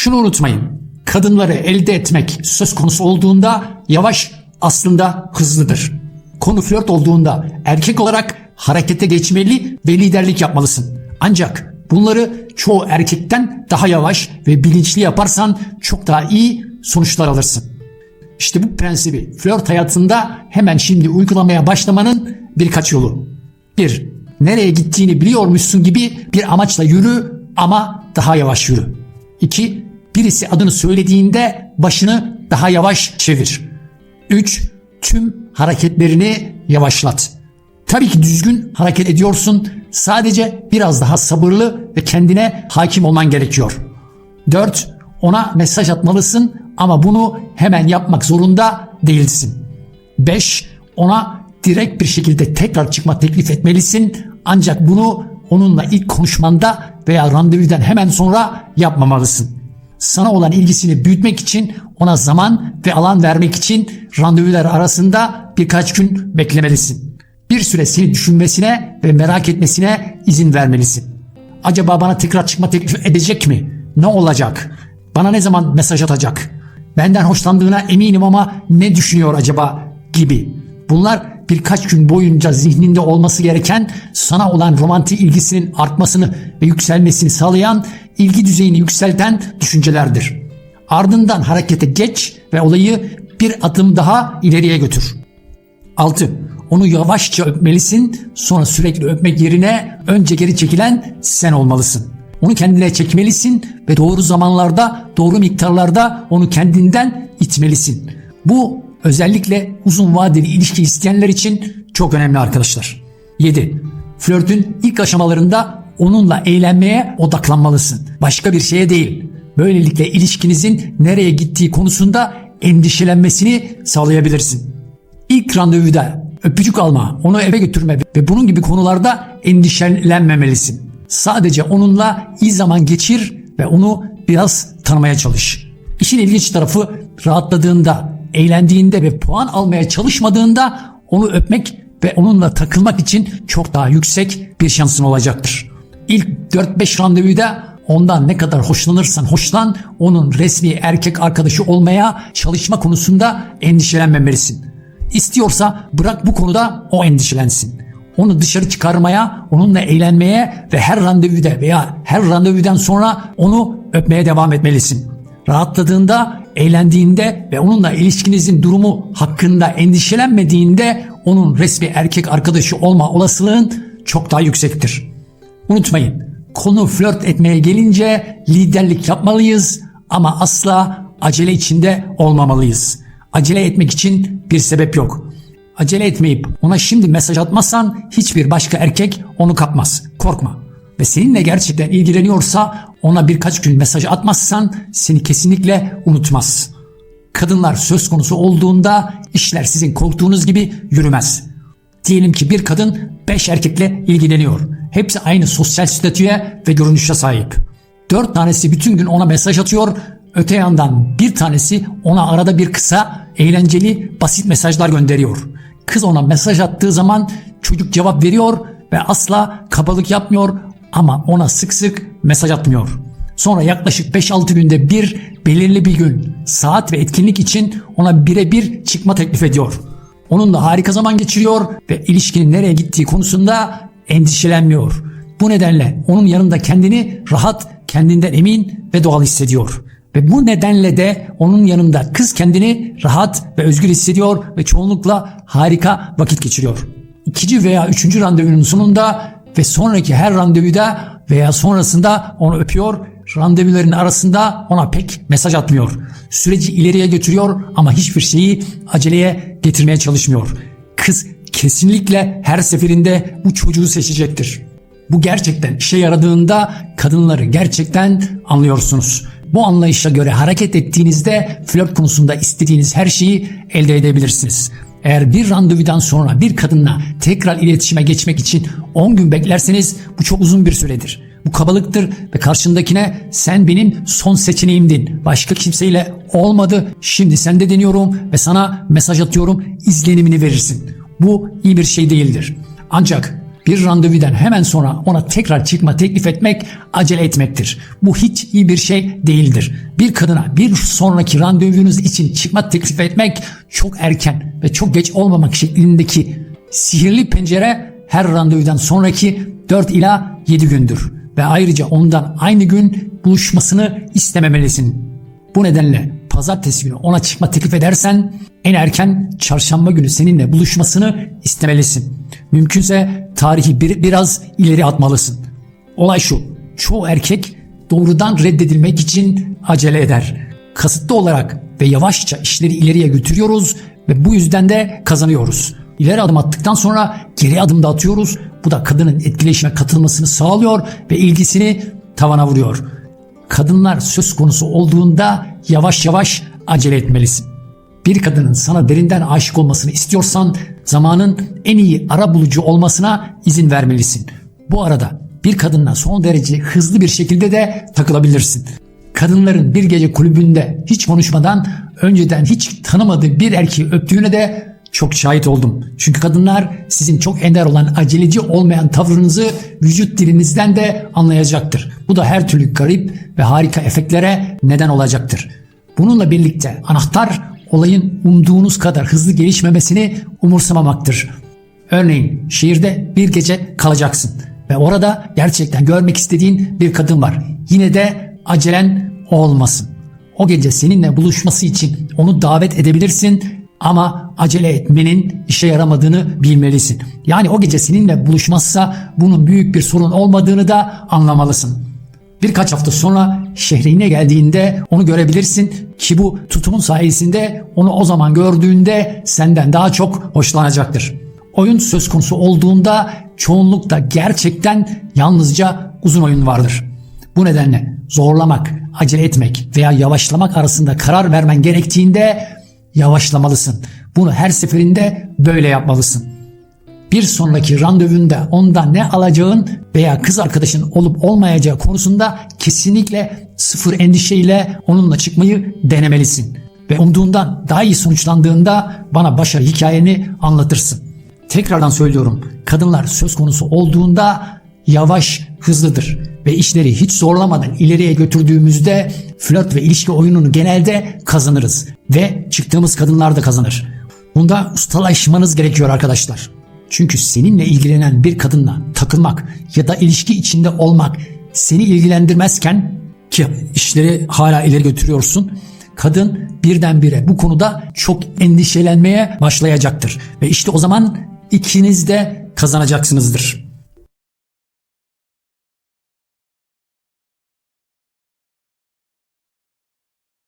Şunu unutmayın. Kadınları elde etmek söz konusu olduğunda yavaş aslında hızlıdır. Konu flört olduğunda erkek olarak harekete geçmeli ve liderlik yapmalısın. Ancak bunları çoğu erkekten daha yavaş ve bilinçli yaparsan çok daha iyi sonuçlar alırsın. İşte bu prensibi flört hayatında hemen şimdi uygulamaya başlamanın birkaç yolu. 1. Nereye gittiğini biliyormuşsun gibi bir amaçla yürü ama daha yavaş yürü. 2. Birisi adını söylediğinde başını daha yavaş çevir. 3. Tüm hareketlerini yavaşlat. Tabii ki düzgün hareket ediyorsun. Sadece biraz daha sabırlı ve kendine hakim olman gerekiyor. 4. Ona mesaj atmalısın ama bunu hemen yapmak zorunda değilsin. 5. Ona direkt bir şekilde tekrar çıkma teklif etmelisin ancak bunu onunla ilk konuşmanda veya randevudan hemen sonra yapmamalısın. Sana olan ilgisini büyütmek için ona zaman ve alan vermek için randevular arasında birkaç gün beklemelisin. Bir süre seni düşünmesine ve merak etmesine izin vermelisin. Acaba bana tekrar çıkma teklif edecek mi? Ne olacak? Bana ne zaman mesaj atacak? Benden hoşlandığına eminim ama ne düşünüyor acaba gibi. Bunlar birkaç gün boyunca zihninde olması gereken sana olan romantik ilgisinin artmasını ve yükselmesini sağlayan ilgi düzeyini yükselten düşüncelerdir. Ardından harekete geç ve olayı bir adım daha ileriye götür. 6. Onu yavaşça öpmelisin. Sonra sürekli öpmek yerine önce geri çekilen sen olmalısın. Onu kendine çekmelisin ve doğru zamanlarda, doğru miktarlarda onu kendinden itmelisin. Bu özellikle uzun vadeli ilişki isteyenler için çok önemli arkadaşlar. 7. Flörtün ilk aşamalarında onunla eğlenmeye odaklanmalısın. Başka bir şeye değil. Böylelikle ilişkinizin nereye gittiği konusunda endişelenmesini sağlayabilirsin. İlk randevuda öpücük alma, onu eve götürme ve bunun gibi konularda endişelenmemelisin. Sadece onunla iyi zaman geçir ve onu biraz tanımaya çalış. İşin ilginç tarafı rahatladığında, eğlendiğinde ve puan almaya çalışmadığında onu öpmek ve onunla takılmak için çok daha yüksek bir şansın olacaktır. İlk 4-5 randevuda ondan ne kadar hoşlanırsan hoşlan, onun resmi erkek arkadaşı olmaya çalışma konusunda endişelenmemelisin. İstiyorsa bırak bu konuda o endişelensin. Onu dışarı çıkarmaya, onunla eğlenmeye ve her randevuda veya her randevudan sonra onu öpmeye devam etmelisin. Rahatladığında, eğlendiğinde ve onunla ilişkinizin durumu hakkında endişelenmediğinde onun resmi erkek arkadaşı olma olasılığın çok daha yüksektir. Unutmayın, konu flört etmeye gelince liderlik yapmalıyız ama asla acele içinde olmamalıyız. Acele etmek için bir sebep yok. Acele etmeyip ona şimdi mesaj atmazsan hiçbir başka erkek onu kapmaz. Korkma. Ve seninle gerçekten ilgileniyorsa ona birkaç gün mesaj atmazsan seni kesinlikle unutmaz. Kadınlar söz konusu olduğunda işler sizin korktuğunuz gibi yürümez. Diyelim ki bir kadın 5 erkekle ilgileniyor. Hepsi aynı sosyal statüye ve görünüşe sahip. 4 tanesi bütün gün ona mesaj atıyor. Öte yandan bir tanesi ona arada bir kısa, eğlenceli, basit mesajlar gönderiyor. Kız ona mesaj attığı zaman çocuk cevap veriyor ve asla kabalık yapmıyor ama ona sık sık mesaj atmıyor. Sonra yaklaşık 5-6 günde bir belirli bir gün, saat ve etkinlik için ona birebir çıkma teklif ediyor. Onunla harika zaman geçiriyor ve ilişkinin nereye gittiği konusunda endişelenmiyor. Bu nedenle onun yanında kendini rahat, kendinden emin ve doğal hissediyor. Ve bu nedenle de onun yanında kız kendini rahat ve özgür hissediyor ve çoğunlukla harika vakit geçiriyor. İkinci veya üçüncü randevunun sonunda ve sonraki her randevuda veya sonrasında onu öpüyor, randevuların arasında ona pek mesaj atmıyor. Süreci ileriye götürüyor ama hiçbir şeyi aceleye getirmeye çalışmıyor. Kız kesinlikle her seferinde bu çocuğu seçecektir. Bu gerçekten işe yaradığında kadınları gerçekten anlıyorsunuz. Bu anlayışa göre hareket ettiğinizde flört konusunda istediğiniz her şeyi elde edebilirsiniz. Eğer bir randevudan sonra bir kadınla tekrar iletişime geçmek için 10 gün beklerseniz bu çok uzun bir süredir. Bu kabalıktır ve karşındakine sen benim son seçeneğimdin. Başka kimseyle olmadı. Şimdi sende deniyorum ve sana mesaj atıyorum. izlenimini verirsin. Bu iyi bir şey değildir. Ancak bir randevudan hemen sonra ona tekrar çıkma teklif etmek acele etmektir. Bu hiç iyi bir şey değildir. Bir kadına bir sonraki randevunuz için çıkma teklif etmek çok erken ve çok geç olmamak şeklindeki sihirli pencere her randevudan sonraki 4 ila 7 gündür ve ayrıca ondan aynı gün buluşmasını istememelisin. Bu nedenle pazartesi günü ona çıkma teklif edersen en erken çarşamba günü seninle buluşmasını istemelisin. Mümkünse tarihi bir, biraz ileri atmalısın. Olay şu. Çoğu erkek doğrudan reddedilmek için acele eder. Kasıtlı olarak ve yavaşça işleri ileriye götürüyoruz ve bu yüzden de kazanıyoruz. İleri adım attıktan sonra geri adım da atıyoruz. Bu da kadının etkileşime katılmasını sağlıyor ve ilgisini tavana vuruyor. Kadınlar söz konusu olduğunda yavaş yavaş acele etmelisin. Bir kadının sana derinden aşık olmasını istiyorsan zamanın en iyi ara bulucu olmasına izin vermelisin. Bu arada bir kadınla son derece hızlı bir şekilde de takılabilirsin. Kadınların bir gece kulübünde hiç konuşmadan önceden hiç tanımadığı bir erkeği öptüğüne de çok şahit oldum. Çünkü kadınlar sizin çok ender olan aceleci olmayan tavrınızı vücut dilinizden de anlayacaktır. Bu da her türlü garip ve harika efektlere neden olacaktır. Bununla birlikte anahtar olayın umduğunuz kadar hızlı gelişmemesini umursamamaktır. Örneğin şehirde bir gece kalacaksın ve orada gerçekten görmek istediğin bir kadın var. Yine de acelen olmasın. O gece seninle buluşması için onu davet edebilirsin ama acele etmenin işe yaramadığını bilmelisin. Yani o gece seninle buluşmazsa bunun büyük bir sorun olmadığını da anlamalısın. Birkaç hafta sonra şehrine geldiğinde onu görebilirsin ki bu tutumun sayesinde onu o zaman gördüğünde senden daha çok hoşlanacaktır. Oyun söz konusu olduğunda çoğunlukta gerçekten yalnızca uzun oyun vardır. Bu nedenle zorlamak, acele etmek veya yavaşlamak arasında karar vermen gerektiğinde yavaşlamalısın. Bunu her seferinde böyle yapmalısın. Bir sonraki randevunda ondan ne alacağın veya kız arkadaşın olup olmayacağı konusunda kesinlikle sıfır endişeyle onunla çıkmayı denemelisin. Ve umduğundan daha iyi sonuçlandığında bana başarı hikayeni anlatırsın. Tekrardan söylüyorum. Kadınlar söz konusu olduğunda yavaş, hızlıdır ve işleri hiç zorlamadan ileriye götürdüğümüzde flört ve ilişki oyununu genelde kazanırız ve çıktığımız kadınlar da kazanır. Bunda ustalaşmanız gerekiyor arkadaşlar. Çünkü seninle ilgilenen bir kadınla takılmak ya da ilişki içinde olmak seni ilgilendirmezken ki işleri hala ileri götürüyorsun. Kadın birdenbire bu konuda çok endişelenmeye başlayacaktır. Ve işte o zaman ikiniz de kazanacaksınızdır.